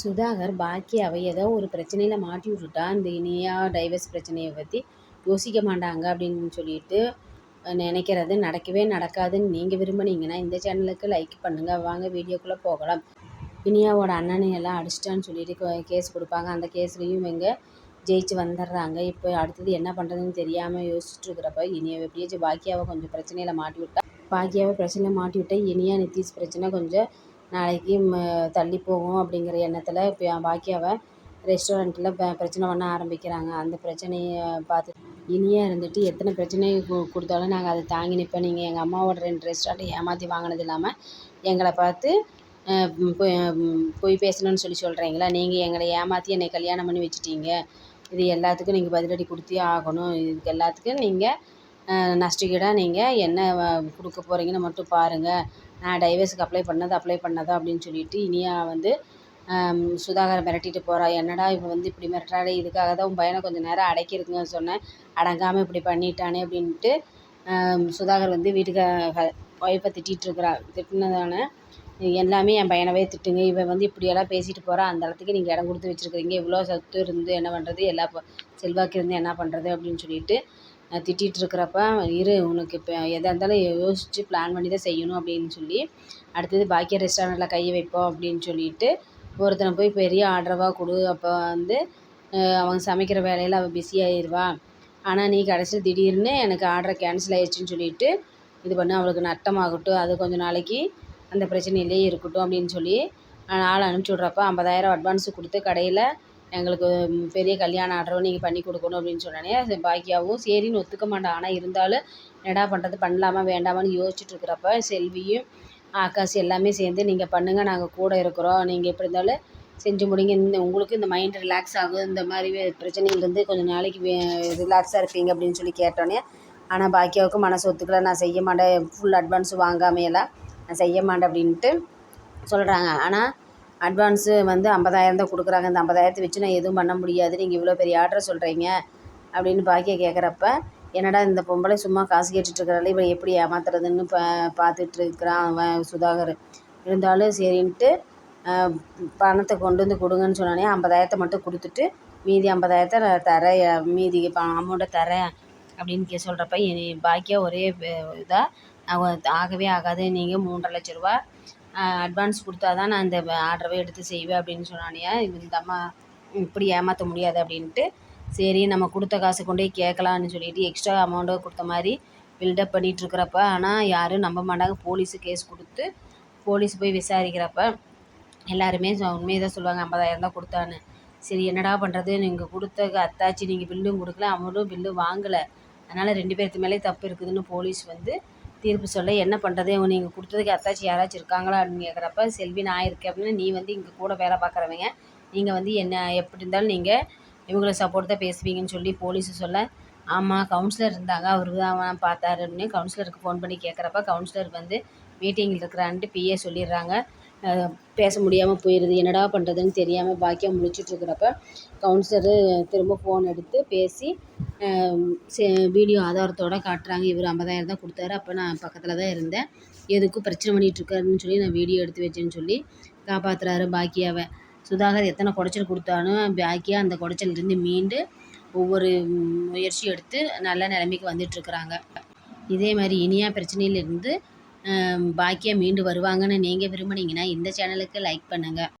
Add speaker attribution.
Speaker 1: சுதாகர் பாக்கியாவை ஏதோ ஒரு பிரச்சனையில் மாட்டி விட்டுட்டா இந்த இனியா டைவர்ஸ் பிரச்சனையை பற்றி யோசிக்க மாட்டாங்க அப்படின்னு சொல்லிட்டு நினைக்கிறது நடக்கவே நடக்காதுன்னு நீங்கள் விரும்புனீங்கன்னா இந்த சேனலுக்கு லைக் பண்ணுங்கள் வாங்க வீடியோக்குள்ளே போகலாம். இனியாவோட அண்ணனை எல்லாம் அடிச்சிட்டான்னு சொல்லிட்டு கேஸ் கொடுப்பாங்க. அந்த கேஸ்லேயும் இவங்க ஜெயிச்சு வந்துடுறாங்க. இப்போ அடுத்தது என்ன பண்ணுறதுன்னு தெரியாமல் யோசிச்சுட்டு இருக்கிறப்ப இனியாவை எப்படியாச்சும் பாக்கியாவை கொஞ்சம் பிரச்சனையில் மாட்டி விட்டா பாக்கியாவை பிரச்சனையில் மாட்டி விட்டால் இனியா நிதிஷ் பிரச்சனை கொஞ்சம் நாளைக்கு தள்ளி போகும் அப்படிங்கிற எண்ணத்தில் இப்போ பாக்கியாவை ரெஸ்டாரண்ட்டில் பிரச்சனை பண்ண ஆரம்பிக்கிறாங்க. அந்த பிரச்சனையை பார்த்து இனியாக இருந்துட்டு எத்தனை பிரச்சனை கொடுத்தாலும் நாங்கள் அதை தாங்கி நிற்போம் நீங்கள் எங்கள் அம்மாவோட ரெண்டு ரெஸ்டாரண்ட்டை ஏமாற்றி வாங்கினது இல்லாமல் எங்களை பார்த்து பொய் பேசணும்னு சொல்லி சொல்கிறீங்களா நீங்கள் எங்களை ஏமாற்றி என்னை கல்யாணம் பண்ணி வச்சுட்டீங்க. இது எல்லாத்துக்கும் நீங்கள் பதிலடி கொடுத்தே ஆகணும். இதுக்கு எல்லாத்துக்கும் நீங்கள் நஷ்டகீடாக நீங்கள் என்ன கொடுக்க போகிறீங்கன்னு மட்டும் பாருங்கள் நான் டைவர்ஸுக்கு அப்ளை பண்ணது அப்ளை பண்ணதா அப்படின்னு சொல்லிட்டு இனியா வந்து சுதாகரை மிரட்டிட்டு போகிறா என்னடா இவன் வந்து இப்படி மிரட்டுறாளே இதுக்காக தான் உன் பையனை கொஞ்சம் நேரம் அடக்கியிருக்குங்கன்னு சொன்னேன். அடங்காமல் இப்படி பண்ணிட்டானே அப்படின்ட்டு சுதாகர் வந்து வீட்டுக்கு ஒய்ஃபை திட்டிகிட்ருக்குறா திட்டினதான எல்லாமே என் பையனவே திட்டுங்க. இவன் வந்து இப்படியெல்லாம் பேசிட்டு போகிறா அந்த இடத்துக்கு நீங்கள் இடம் கொடுத்து வச்சுருக்கிறீங்க. இவ்வளோ சத்து இருந்து என்ன பண்ணுறது எல்லா செல்வாக்கு இருந்து என்ன பண்ணுறது அப்படின்னு சொல்லிட்டு திட்டிகிட்டு இருக்கிறப்ப இரு உனக்கு இப்போ எதாக இருந்தாலும் யோசித்து பிளான் பண்ணி தான் செய்யணும் அப்படின்னு சொல்லி அடுத்தது பாக்கிய ரெஸ்டாரண்ட்டில் கையை வைப்போம் அப்படின்னு சொல்லிட்டு ஒருத்தனை போய் பெரிய ஆர்டராக கொடு. அப்போ வந்து அவன் சமைக்கிற வேலையில் அவள் பிஸி ஆயிடுவா ஆனால் நீ கடைசியில் திடீர்னு எனக்கு ஆர்டரை கேன்சல் ஆயிடுச்சுன்னு சொல்லிட்டு இது பண்ண அவளுக்கு நட்டமாகட்டும். அது கொஞ்சம் நாளைக்கு அந்த பிரச்சனையிலே இருக்கட்டும் அப்படின்னு சொல்லி ஆள் அனுப்பிச்சி விட்றப்ப ஐம்பதாயிரம் அட்வான்ஸு கொடுத்து கடையில் எங்களுக்கு பெரிய கல்யாண ஆர்டரும் நீங்கள் பண்ணி கொடுக்கணும் அப்படின்னு சொன்னோடனே பாக்கியாவும் சரின்னு ஒத்துக்க மாட்டான் ஆனால் இருந்தாலும் என்னடா பண்ணுறது பண்ணலாமா வேண்டாமான்னு யோசிச்சுட்டு இருக்கிறப்ப செல்வியும் ஆகாஷ் எல்லாமே சேர்ந்து நீங்கள் பண்ணுங்கள் நாங்கள் கூட இருக்கிறோம். நீங்கள் எப்படி இருந்தாலும் செஞ்சு முடிங்க. இந்த உங்களுக்கு இந்த மைண்ட் ரிலாக்ஸ் ஆகும். இந்த மாதிரி பிரச்சனையிலேருந்து கொஞ்சம் நாளைக்கு ரிலாக்ஸாக இருப்பீங்க அப்படின்னு சொல்லி கேட்டோன்னே ஆனால் பாக்கியாவுக்கு மனசு ஒத்துக்கல. நான் செய்ய மாட்டேன். ஃபுல் அட்வான்ஸ் வாங்காமையெல்லாம் நான் செய்ய மாட்டேன் அப்படின்ட்டு சொல்கிறாங்க ஆனால் அட்வான்ஸு வந்து ஐம்பதாயிரம் தான் கொடுக்குறாங்க. இந்த ஐம்பதாயிரத்தை வச்சு நான் எதுவும் பண்ண முடியாது. நீங்கள் இவ்வளோ பெரிய ஆர்டர் சொல்கிறீங்க அப்படின்னு பாக்கிய கேட்குறப்ப என்னடா இந்த பொம்பளை சும்மா காசு கேட்டுட்ருக்கறாளே இவளை எப்படி ஏமாத்துறதுன்னு பா பார்த்துட்ருக்குறான் அவன் சுதாகர். இருந்தாலும் சரின்ட்டு பணத்தை கொண்டு வந்து கொடுங்கன்னு சொன்னோடனே ஐம்பதாயிரத்தை மட்டும் கொடுத்துட்டு மீதி ஐம்பதாயிரத்தை நான் தரேன் மீதி அமௌண்ட்டை தரேன் அப்படின்னு கே சொல்கிறப்ப பாக்கியா ஒரே இதாக ஆகவே ஆகாது. நீங்கள் மூன்றரை லட்ச ரூபா அட்வான்ஸ் கொடுத்தா தான் நான் இந்த ஆர்டரவே எடுத்து செய்வேன் அப்படின்னு சொன்னானே இந்த அம்மா இப்படி ஏமாற்ற முடியாது அப்படின்ட்டு. சரி நம்ம கொடுத்த காசை கொண்டு போய் கேட்கலான்னு சொல்லிட்டு எக்ஸ்ட்ரா அமௌண்ட்டை கொடுத்த மாதிரி பில்டப் பண்ணிகிட்ருக்குறப்ப ஆனால் யாரும் நம்ப மாட்டாங்க. போலீஸு கேஸ் கொடுத்து போலீஸ் போய் விசாரிக்கிறப்ப எல்லாருமே உண்மையை தான் சொல்லுவாங்க ஐம்பதாயிரம் தான் கொடுத்தான்னு. சரி என்னடா பண்ணுறது நீங்கள் கொடுத்த அத்தாச்சி நீங்கள் பில்லும் கொடுக்கல அமௌண்ட்டும் பில்லும் வாங்கலை. அதனால் ரெண்டு பேர்த்து மேலே தப்பு இருக்குதுன்னு போலீஸ் வந்து தீர்ப்பு சொல்ல என்ன பண்ணுறது நீங்கள் கொடுத்ததுக்கு அத்தாச்சி யாராச்சும் இருக்காங்களா அப்படின்னு கேட்குறப்ப செல்வி நான் இருக்கேன் அப்படின்னா நீ வந்து இங்கே கூட வேலை பார்க்குறவங்க நீங்கள் வந்து என்ன எப்படி இருந்தாலும் நீங்கள் இவங்கள சப்போர்ட் தான் பேசுவீங்கன்னு சொல்லி போலீஸு சொல்ல ஆமாம் கவுன்சிலர் இருந்தாங்க. அவர் தான் பார்த்தாரு அப்படின்னு கவுன்சிலருக்கு ஃபோன் பண்ணி கேட்குறப்ப கவுன்சிலர் வந்து மீட்டிங்கில் இருக்கிறான்ட்டு பிஏ சொல்லிடுறாங்க. பேச முடியாமல் போயிடுது என்னடா பண்ணுறதுன்னு தெரியாமல் பாக்கியம் முழிச்சிட்ருக்கிறப்ப கவுன்சிலரு திரும்ப ஃபோன் எடுத்து பேசி வீடியோ ஆதாரத்தோடு காட்டுறாங்க. இவர் ஐம்பதாயிரம் தான் கொடுத்தாரு. அப்போ நான் பக்கத்தில் தான் இருந்தேன். எதுக்கும் பிரச்சனை பண்ணிகிட்ருக்காருன்னு சொல்லி நான் வீடியோ எடுத்து வச்சேன்னு சொல்லி காப்பாற்றுறாரு பாக்கியாவை. சுதாகர் எத்தனை குடைச்சல் கொடுத்தாலும் பாக்கியா அந்த குடைச்சலிருந்து மீண்டு ஒவ்வொரு முயற்சி எடுத்து நல்ல நிலைமைக்கு வந்துட்டுருக்குறாங்க இதே மாதிரி இனியா பிரச்சனையிலேருந்து பாக்கியா மீண்டு வருவாங்கன்னு நீங்கள் விரும்புனீங்கன்னா இந்த சேனலுக்கு லைக் பண்ணுங்கள்